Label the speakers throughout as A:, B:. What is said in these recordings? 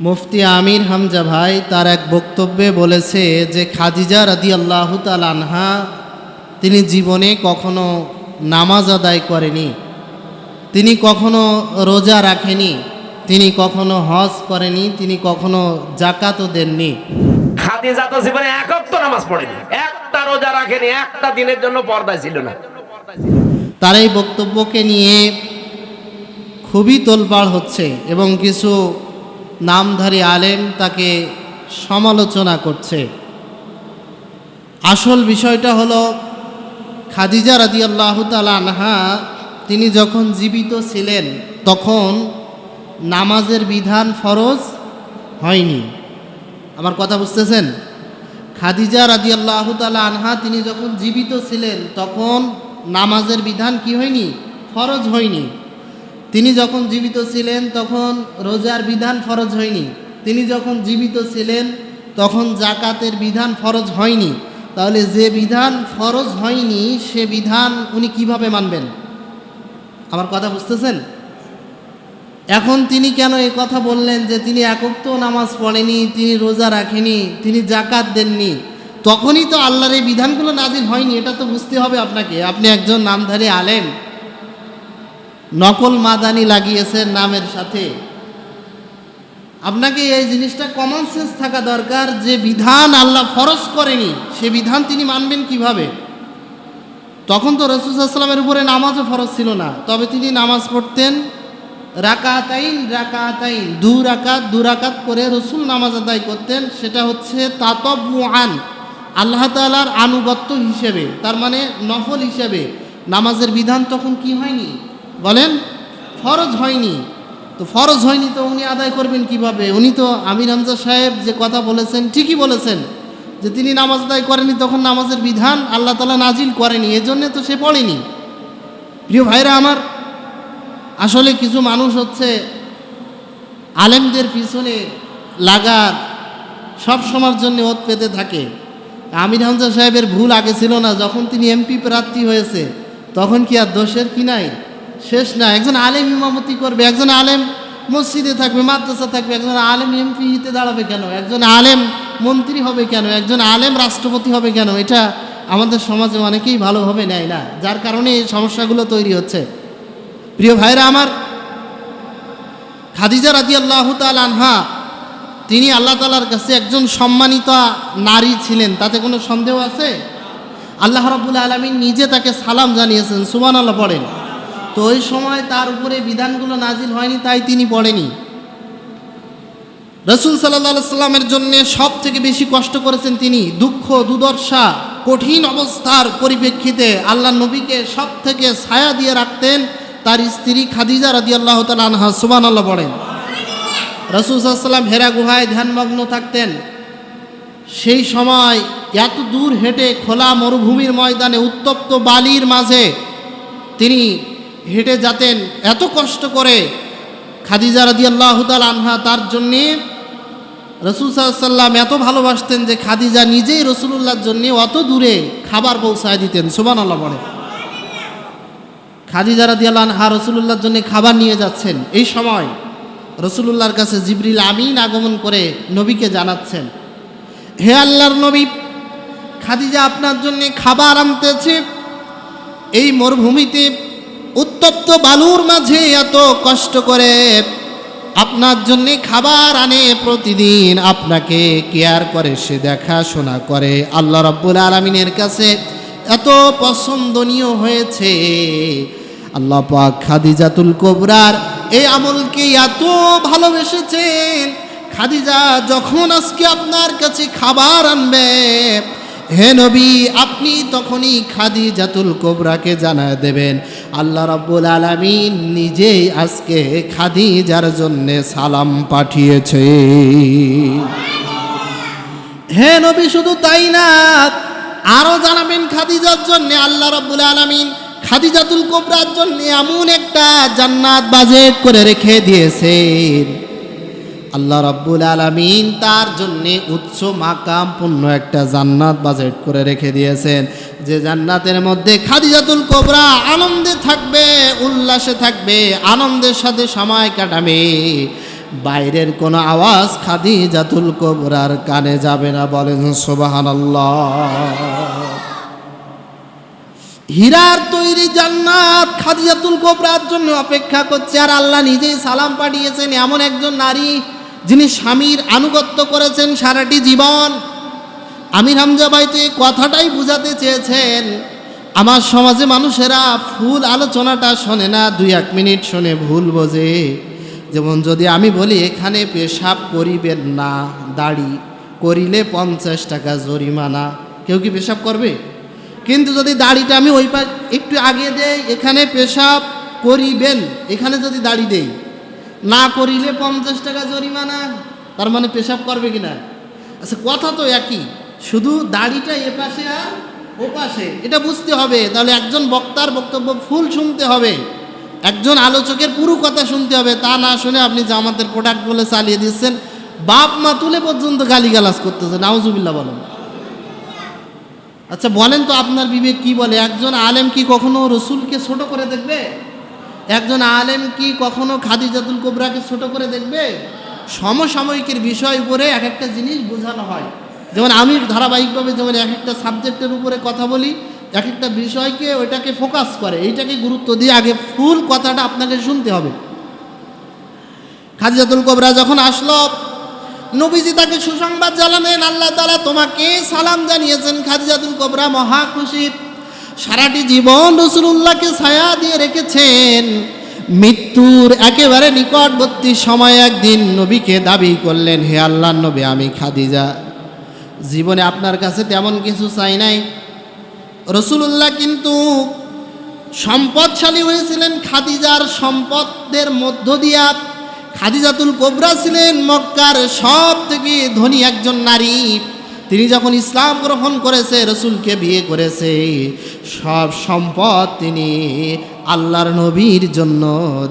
A: মুফতি আমির হামজা ভাই তার এক বক্তব্যে বলেছে যে খাদিজা রাদি আল্লাহ আনহা তিনি জীবনে কখনো নামাজ আদায় করেনি তিনি কখনো রোজা রাখেনি তিনি কখনো হজ করেনি তিনি কখনো জাকাতও দেননি।
B: খাদিজা তো জীবনে একক তো নামাজ পড়েনি একটা রোজা রাখেনি একটা দিনের জন্য পর্দায় ছিল না।
A: তার এই বক্তব্যকে নিয়ে খুবই তোলপাড় হচ্ছে এবং কিছু নামধারী আলেম তাকে সমালোচনা করছে। আসল বিষয়টা হলো, খাদিজা রাদি আল্লাহ আনহা, তিনি যখন জীবিত ছিলেন, তখন নামাজের বিধান ফরজ হয়নি। আমার কথা বুঝতেছেন? খাদিজা রাদি আল্লাহ আনহা, তিনি যখন জীবিত ছিলেন, তখন নামাজের বিধান কি হয়নি? ফরজ হয়নি। তিনি যখন জীবিত ছিলেন, তখন রোজার বিধান ফরজ হয়নি। তিনি যখন জীবিত ছিলেন, তখন জাকাতের বিধান ফরজ হয়নি। তাহলে যে বিধান ফরজ হয়নি, সে বিধান উনি কীভাবে মানবেন? আমার কথা বুঝতেছেন? এখন তিনি কেন এই কথা বললেন যে তিনি একক নামাজ পড়েনি, তিনি রোজা রাখেনি, তিনি জাকাত দেননি? তখনই তো আল্লাহর এই বিধানগুলো নাজিল হয়নি, এটা তো বুঝতে হবে আপনাকে। আপনি একজন নামধারী আলেম। নকল মাদানি লাগিয়েছেন নামের সাথে। আপনাকে এই জিনিসটা কমন সেন্স থাকা দরকার, যে বিধান আল্লাহ ফরজ করেনি, সে বিধান তিনি মানবেন কীভাবে? তখন তো রসুলামের উপরে নামাজও ফরজ ছিল না। তবে তিনি নামাজ পড়তেন রাকাতাইন রাকাতাইন, দু রাকাত দু রাকাত করে রসুল নামাজ আদায় করতেন। সেটা হচ্ছে তাতব আন আল্লাহ তালার আনুগত্য হিসেবে, তার মানে নফল হিসেবে। নামাজের বিধান তখন কি হয়নি? বলেন, ফরজ হয়নি। তো ফরজ হয়নি তো উনি আদায় করবেন কীভাবে? উনি তো আমির হামজা সাহেব যে কথা বলেছেন, ঠিকই বলেছেন যে তিনি নামাজ আদায় করেনি তখন নামাজের বিধান আল্লাহ তালা নাজিল করেনি, এজন্যে তো সে পড়েনি। প্রিয় ভাইরা আমার, আসলে কিছু মানুষ হচ্ছে আলেমদের পিছনে লাগার সব সময়ের জন্য ওত পেতে থাকে। আমির হামজা সাহেবের ভুল আগে ছিল না, যখন তিনি এমপি প্রার্থী হয়েছে, তখন কি আর দোষের কি নাই? শেষ না, একজন আলেম ইমামতি করবে, একজন আলেম মসজিদে থাকবে, মাদ্রাসা থাকবে, একজন আলেম এমপি হিতে দাঁড়াবে কেন? একজন আলেম মন্ত্রী হবে কেন? একজন আলেম রাষ্ট্রপতি হবে কেন? এটা আমাদের সমাজে অনেকেই ভালোভাবে নেয় না, যার কারণে এই সমস্যাগুলো তৈরি হচ্ছে। প্রিয় ভাইরা আমার, খাদিজা রাজি আল্লাহ আনহা, তিনি আল্লাহ তালার কাছে একজন সম্মানিত নারী ছিলেন, তাতে কোনো সন্দেহ আছে? আল্লাহ রাবুল আলমী নিজে তাকে সালাম জানিয়েছেন সুমান আল্লাহ পড়েন। তো ওই সময় তার উপরে বিধানগুলো নাজিল হয়নি, তাই তিনি পড়েনি। রসুল সাল্লামের জন্য সব থেকে বেশি কষ্ট করেছেন তিনি দুঃখ, দুর্দশা, কঠিন অবস্থার পরিপ্রেক্ষিতে আল্লাহ নবীকে সব থেকে ছায়া দিয়ে রাখতেন, তার স্ত্রী খাদিজা রাদি আল্লাহ তালহা সুবান আল্লাহ পড়েন। রসুল সাল্লাম হেরা গুহায় ধ্যানমগ্ন থাকতেন। সেই সময় এত দূর হেঁটে খোলা মরুভূমির ময়দানে, উত্তপ্ত বালির মাঝে তিনি হেঁটে যেতেন, এত কষ্ট করে খাদিজা রাদি আল্লাহ আনহা তার জন্যে রসুল সাল্লাম এত ভালোবাসতেন যে খাদিজা নিজেই রসুল্লাহর জন্যে অত দূরে খাবার পৌঁছায় দিতেন সুবান আল্লাহ বলে খাদিজা রাদি আল্লাহ আনহা রসুল্লাহর জন্য খাবার নিয়ে যাচ্ছেন। এই সময় রসুলুল্লাহর কাছে জিবরিল আমিন আগমন করে নবীকে জানাচ্ছেন, হে আল্লাহর নবী, খাদিজা আপনার জন্য খাবার আনতেছে, এই মরুভূমিতে উত্তপ্ত বালুর মাঝে এত কষ্ট করে আপনার জন্যে খাবার আনে প্রতিদিন, আপনাকে কেয়ার করে, সে দেখাশোনা করে। আল্লাহ রব্বুল আলমিনের কাছে এত পছন্দনীয় হয়েছে। আল্লাহ পাক খাদিজাতুল কোবরার এই আমলকে এত ভালোবেসেছেন। খাদিজা যখন আজকে আপনার কাছে খাবার আনবে হে নবী, আপনি তখনই খাদি জাতুল কোবরাকে জানা দেবেন। আল্লাহ রাব্বুল আলামিন নিজেই আজকে খাদি যার জন্যে সালাম পাঠিয়েছে। হে নবী, শুধু তাই না আরও জানাবেন খাদিজার জন্য, আল্লাহ রাব্বুল আলামিন খাদিজাতুল কোবরার জন্য এমন একটা জান্নাত বাজেট করে রেখে দিয়েছেন। আল্লাহ রাব্বুল আলামিন তার জন্যে উচ্চ মাকাম পূর্ণ একটা জান্নাত বাজেট করে রেখে দিয়েছেন। যে জান্নাতের মধ্যে খাদিজাতুল কোবরা আনন্দে থাকবে, উল্লাসে থাকবে, আনন্দের সাথে সময় কাটাবে। বাইরের কোনো আওয়াজ খাদি জাতুল কোবরার কানে যাবে না বলেন সোবাহান হীরার তৈরি জান্নাত খাদিজাতুল কোবরার জন্য অপেক্ষা করছে আর আল্লাহ নিজেই সালাম পাঠিয়েছেন এমন একজন নারী যিনি স্বামীর আনুগত্য করেছেন সারাটি জীবন, আমির হামজা ভাই তো এই কথাটাই বুঝাতে চেয়েছেন। আমার সমাজে মানুষেরা ফুল আলোচনাটা শোনে না, দুই এক মিনিট শোনে ভুল বোঝে। যেমন যদি আমি বলি, এখানে পেশাব করিবেন না, দাড়ি করিলে পঞ্চাশ টাকা জরিমানা। কেউ কি পেশাব করবে? কিন্তু যদি দাড়িটা আমি ওই পা একটু আগে দেই, এখানে পেশাব করিবেন, এখানে যদি দাড়ি দেই না করিলে পঞ্চাশ টাকা জরিমানা। তার মানে পেশাব করবে কিনা? আচ্ছা কথা তো একই। শুধু দাড়িটা এ পাশে আর ও পাশে। এটা বুঝতে হবে। তাহলে একজন বক্তার বক্তব্য ফুল শুনতে হবে। একজন আলোচকের পুরো কথা শুনতে হবে। তা না শুনে আপনি জামাতের প্রোডাক্ট বলে চালিয়ে দিচ্ছেন। বাপ মা তুলে পর্যন্ত গালিগালাজ করতেছে নাউজুবিল্লাহ বলেন। আচ্ছা বলেন তো আপনার বিবেক কি বলে? একজন আলেম কি কখনো রসুলকে ছোট করে দেখবে? একজন আলেম কি কখনো খাদিজাতুল কোবরাকে ছোট করে দেখবে? সমসাময়িকের বিষয় উপরে এক একটা জিনিস বোঝানো হয়। যেমন আমি ধারাবাহিকভাবে যেমন এক একটা সাবজেক্টের উপরে কথা বলি, এক একটা বিষয়কে ওইটাকে ফোকাস করে। এইটাকে গুরুত্ব দিয়ে আগে ফুল কথাটা আপনাকে শুনতে হবে। খাদিজাতুল কোবরা যখন আসলো, নবীজি তাকে সুসংবাদ জানালেন, আল্লাহ তালা তোমাকে সালাম জানিয়েছেন, খাদিজাতুল কোবরা মহা খুশি সারাটি জীবন রসুল্লাহকে ছায়া দিয়ে রেখেছেন। মৃত্যুর একেবারে নিকটবর্তী সময় একদিন নবীকে দাবি করলেন, হে আল্লাহ নবী, আমি খাদিজা। জীবনে আপনার কাছে তেমন কিছু চাই নাই। রসুল্লাহ কিন্তু সম্পদশালী হয়েছিলেন, খাদিজার সম্পদের মধ্য দিয়া। খাদিজাতুল কোবরা ছিলেন মক্কার সব থেকে ধনী একজন নারী। তিনি যখন ইসলাম গ্রহণ করেছে, রসুলকে বিয়ে করেছে, সব সম্পদ তিনি আল্লাহর নবীর জন্য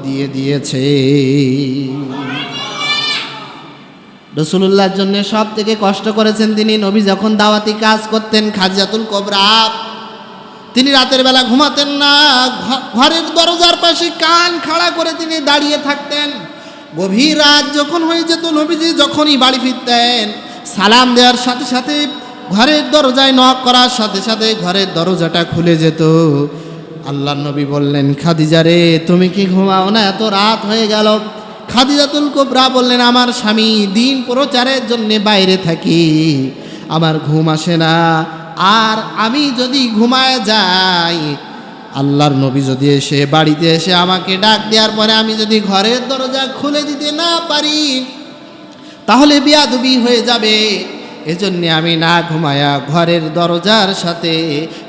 A: দিয়ে দিয়েছে। রসুল্লাহর জন্য সব থেকে কষ্ট করেছেন তিনি। নবী যখন দাওয়াতি কাজ করতেন খাদিজাতুল কোবরা, তিনি রাতের বেলা ঘুমাতেন না ঘরের দরজার পাশে কান খাড়া করে তিনি দাঁড়িয়ে থাকতেন। গভীর রাত যখন হয়ে যেত, নবীজি যখনই বাড়ি ফিরতেন সালাম দেওয়ার সাথে সাথে ঘরের দরজায় নক করার সাথে সাথে ঘরের দরজাটা খুলে যেত। আল্লাহ নবী বললেন, খাদিজা রে, তুমি কি ঘুমাও না? এত রাত হয়ে গেল। খাদিজাতুল কোবরা বললেন, আমার স্বামী দিন প্রচারের জন্য বাইরে থাকি। আমার ঘুম আসে না। আর আমি যদি ঘুমায় যাই, আল্লাহর নবী যদি এসে বাড়িতে এসে আমাকে ডাক দেওয়ার পরে আমি যদি ঘরের দরজা খুলে দিতে না পারি তাহলে বিয়াদবি হয়ে যাবে। এজন্যে আমি না ঘুমায়া ঘরের দরজার সাথে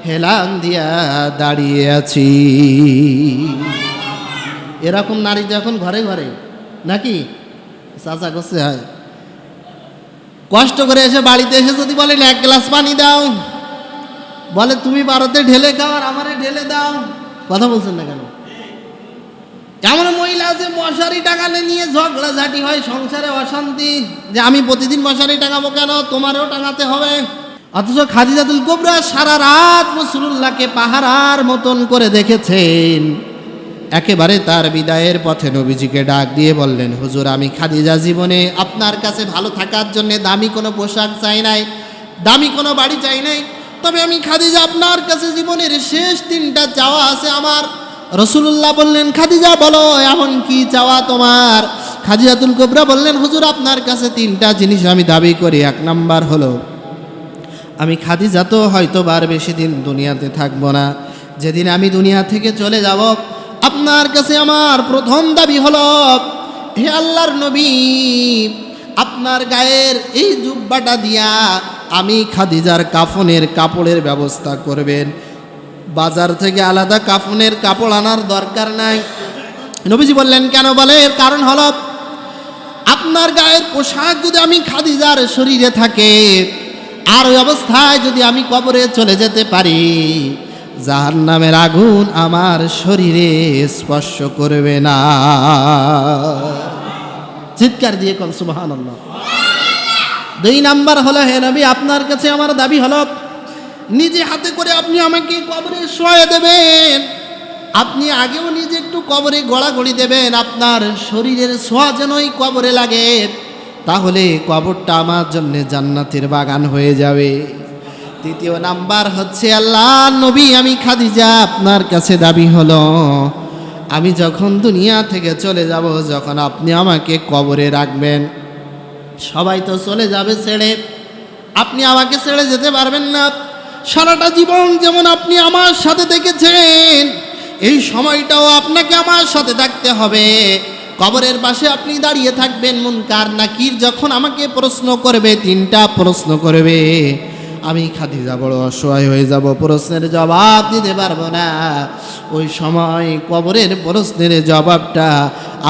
A: হেলান দিয়া দাঁড়িয়ে আছি। এরকম নারী যখন ঘরে ঘরে, নাকি? চাচা করছে হয়, কষ্ট করে এসে বাড়িতে এসে যদি বলেন এক গ্লাস পানি দাও, বলে তুমি ভারতে ঢেলে খাও আর আমারে ঢেলে দাও, কথা বলছেন না কেন? এমন মহিলা আছে মশারি টাঙালে নিয়ে ঝগড়া ঝাঁটি হয়, সংসারে অশান্তি। যে আমি প্রতিদিন মশারি টাঙাবো কেন? তোমারও টাঙাতে হবে। অথচ খাদিজাতুল কোবরা সারা রাত রসুল্লাহকে পাহারার মতন করে দেখেছেন। একেবারে তার বিদায়ের পথে নবীজিকে ডাক দিয়ে বললেন, হুজুর, আমি খাদিজা জীবনে আপনার কাছে ভালো থাকার জন্য দামি কোনো পোশাক চাই নাই, দামি কোনো বাড়ি চাই নাই। তবে আমি খাদিজা আপনার কাছে জীবনের শেষ তিনটা চাওয়া আছে আমার। রসুল্লাহ বললেন, খাদিজা, বলো, এমন কি চাওয়া তোমার? খাদিজাতুল কোবরা বললেন, হুজুর, আপনার কাছে তিনটা জিনিস আমি দাবি করি। এক নাম্বার হলো, আমি খাদিজা তো হয়তো বার বেশি দিন দুনিয়াতে থাকব না। যেদিন আমি দুনিয়া থেকে চলে যাব, আপনার কাছে আমার প্রথম দাবি হলো, হে আল্লাহর নবী, আপনার গায়ের এই জুব্বাটা দিয়া আমি খাদিজার কাফনের কাপড়ের ব্যবস্থা করবেন। বাজার থেকে আলাদা কাফনের কাপড় আনার দরকার নাই। নবীজি বললেন, কেন বলে? এর কারণ হলো, আপনার গায়ের পোশাক যদি আমি খাদিজার শরীরে থাকে, আর ওই অবস্থায় যদি আমি কবরে চলে যেতে পারি জাহার নামের আগুন আমার শরীরে স্পর্শ করবে না। চিৎকার দিয়ে কল সুবাহান দুই নাম্বার হলো, হে নবী, আপনার কাছে আমার দাবি হলো নিজে হাতে করে আপনি আমাকে কবরে শোয়ে দেবেন। আপনি আগেও নিজে একটু কবরে গড়াগড়ি দেবেন, আপনার শরীরের ছোঁয়া যেন ওই কবরে লাগে, তাহলে কবরটা আমার জন্য জান্নাতের বাগান হয়ে যাবে। তৃতীয় নাম্বার হচ্ছে, আল্লাহ নবী আমি খাদিজা আপনার কাছে দাবি হলো, আমি যখন দুনিয়া থেকে চলে যাব, যখন আপনি আমাকে কবরে রাখবেন। সবাই তো চলে যাবে ছেড়ে, আপনি আমাকে ছেড়ে যেতে পারবেন না। সারাটা জীবন যেমন আপনি আমার সাথে দেখেছেন, এই সময়টাও আপনাকে আমার সাথে থাকতে হবে। কবরের পাশে আপনি দাঁড়িয়ে থাকবেন, মুনকার নাকির যখন আমাকে প্রশ্ন করবে, তিনটা প্রশ্ন করবে। আমি খাদিজা বড় অসহায় হয়ে যাব, প্রশ্নের জবাব দিতে পারব না। ওই সময় কবরের প্রশ্নের জবাবটা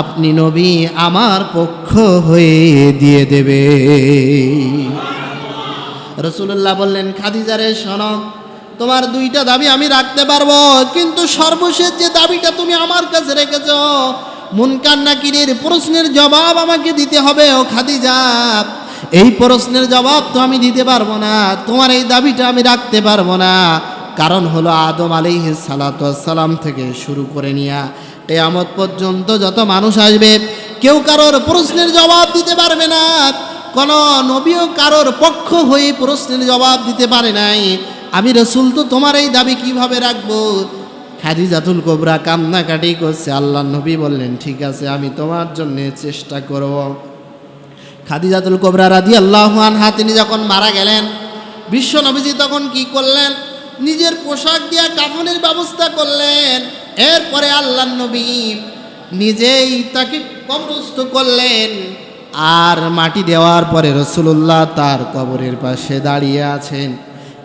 A: আপনি নবী আমার পক্ষ হয়ে দিয়ে দেবে। রসুল্লাহ বললেন খাদিজারে শোনো, তোমার দুইটা দাবি আমি রাখতে পারব, কিন্তু সর্বশেষ যে দাবিটা তুমি আমার কাছে রেখেছ, মুনকার নাকিরের প্রশ্নের জবাব আমাকে দিতে হবে, ও খাদিজা। এই প্রশ্নের জবাব তো আমি দিতে পারব না, তোমার এই দাবিটা আমি রাখতে পারব না। কারণ হলো আদম আলিহ সালাম থেকে শুরু করে নিয়া কেয়ামত পর্যন্ত যত মানুষ আসবে, কেউ কারোর প্রশ্নের জবাব দিতে পারবে না। কোন নবীও কারোর পক্ষ হয়ে প্রশ্নের জবাব দিতে পারে নাই। আমি রসুল তো তোমার এই দাবি কীভাবে রাখব? খাদিজাতুল কোবরা কান্নাকাটি করছে। আল্লাহ নবী বললেন, ঠিক আছে, আমি তোমার জন্য চেষ্টা করব। খাদিজাতুল কোবরা রাদি আল্লাহ আনহা, তিনি যখন মারা গেলেন, বিশ্ব নবীজি তখন কি করলেন? নিজের পোশাক দিয়া কাফনের ব্যবস্থা করলেন। এরপরে আল্লাহ নবী নিজেই তাকে কবরস্থ করলেন। আর মাটি দেওয়ার পরে রসুল্লাহ তার কবরের পাশে দাঁড়িয়ে আছেন।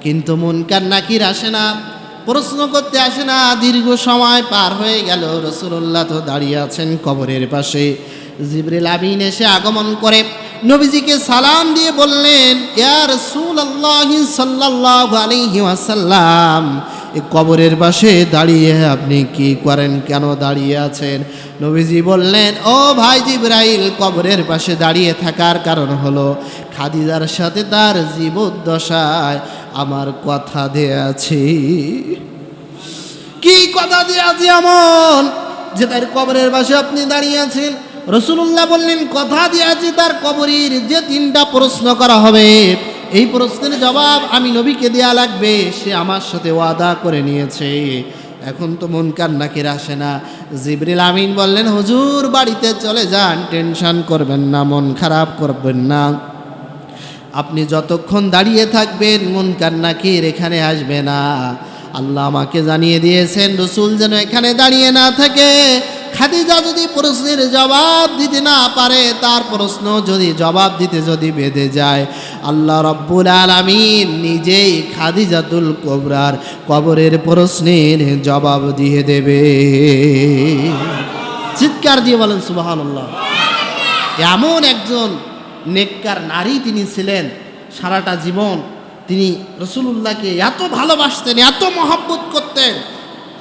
A: কিন্তু মুনকার নাকির আসে না, প্রশ্ন করতে আসে না, দীর্ঘ সময় পার হয়ে গেল রসুল্লাহ তো দাঁড়িয়ে আছেন কবরের পাশে। জিবরিল আমিন এসে আগমন করে নবীজিকে সালাম দিয়ে বললেন, ইয়া রাসূলুল্লাহ সাল্লাল্লাহু আলাইহি ওয়াসাল্লাম এই কবরের পাশে দাঁড়িয়ে আপনি কি করেন? কেন দাঁড়িয়ে আছেন? নবীজি বললেন, ও ভাই জিব্রাইল, কবরের পাশে দাঁড়িয়ে থাকার কারণ হলো খাদিজার সাথে তার জীবদ্দশায় আমার কথা দেয়া আছে। কি কথা দিয়ে আছে এমন যে তার কবরের পাশে আপনি দাঁড়িয়ে আছেন? রসুল্লাহ বললেন, কথা দিয়ে আছে তার কবরের যে তিনটা প্রশ্ন করা হবে। এই প্রশ্নের জবাব আমি নবীকে দেয়া লাগবে। সে আমার সাথে ওয়াদা করে নিয়েছে। এখন তো মন কান্নাকের আসে না। জিবরিল আমিন বললেন, হুজুর, বাড়িতে চলে যান, টেনশন করবেন না, মন খারাপ করবেন না। আপনি যতক্ষণ দাঁড়িয়ে থাকবেন, মন কান্নাকির এখানে আসবে না। আল্লাহ আমাকে জানিয়ে দিয়েছেন, রসুল যেন এখানে দাঁড়িয়ে না থাকে। খাদিজা যদি প্রশ্নের জবাব দিতে না পারে, তার প্রশ্ন যদি জবাব দিতে যদি বেঁধে যায়, আল্লাহ রব্বুল আলমিন নিজেই খাদিজাতুল কোবরার কবরের প্রশ্নের জবাব দিয়ে দেবে। চিৎকার দিয়ে বলেন সুবাহান্লাহ এমন একজন নেককার নারী তিনি ছিলেন, সারাটা জীবন তিনি রসুলুল্লাহকে এত ভালোবাসতেন, এত মহব্বত করতেন,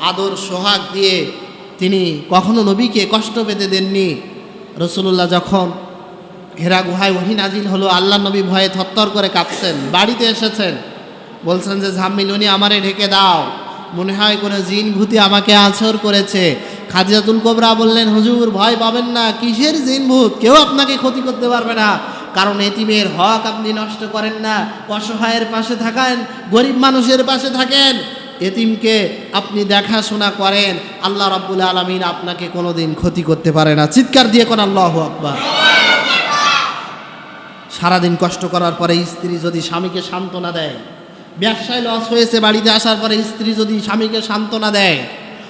A: আদর সোহাগ দিয়ে তিনি কখনো নবীকে কষ্ট পেতে দেননি। রসুলুল্লাহ যখন হেরা গুহায় ওহি নাজিল হলো আল্লাহ নবী ভয়ে থরথর করে কাঁপছেন, বাড়িতে এসেছেন। বলছেন যে ঝাম্মিলুনি আমারে ঢেকে দাও। মনে হয় কোনো জিন ভূতি আমাকে আছর করেছে। খাদিজাতুল কোবরা বললেন, হুজুর, ভয় পাবেন না, কিসের জিন ভূত? কেউ আপনাকে ক্ষতি করতে পারবে না। কারণ এতিমের হক আপনি নষ্ট করেন না। অসহায়ের পাশে থাকেন, গরিব মানুষের পাশে থাকেন। এতিমকে আপনি দেখাশোনা করেন, আল্লাহ রাব্বুল আলমিন আপনাকে কোনোদিন ক্ষতি করতে পারে না। চিৎকার দিয়ে কোন আল্লাহ আকবার। সারাদিন কষ্ট করার পরে স্ত্রী যদি স্বামীকে সান্ত্বনা দেয়, ব্যবসায় লস হয়েছে, বাড়িতে আসার পরে স্ত্রী যদি স্বামীকে সান্ত্বনা দেয়,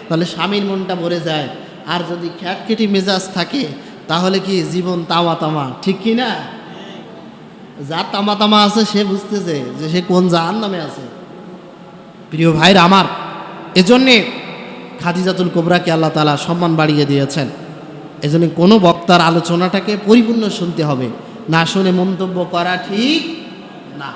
A: তাহলে স্বামীর মনটা ভরে যায়। আর যদি খ্যাটকেটি মেজাজ থাকে, তাহলে কি জীবন তামা তামা ঠিক কি না যার তামা তামা আছে সে বুঝতেছে যে সে কোন জাহান নামে আছে। প্রিয় ভাইর আমার, এজন্যে খাদিজাতুল কোবরাকে আল্লাহ তালা সম্মান বাড়িয়ে দিয়েছেন। এজন্য কোনো বক্তার আলোচনাটাকে পরিপূর্ণ শুনতে হবে। না শুনে মন্তব্য করা ঠিক না।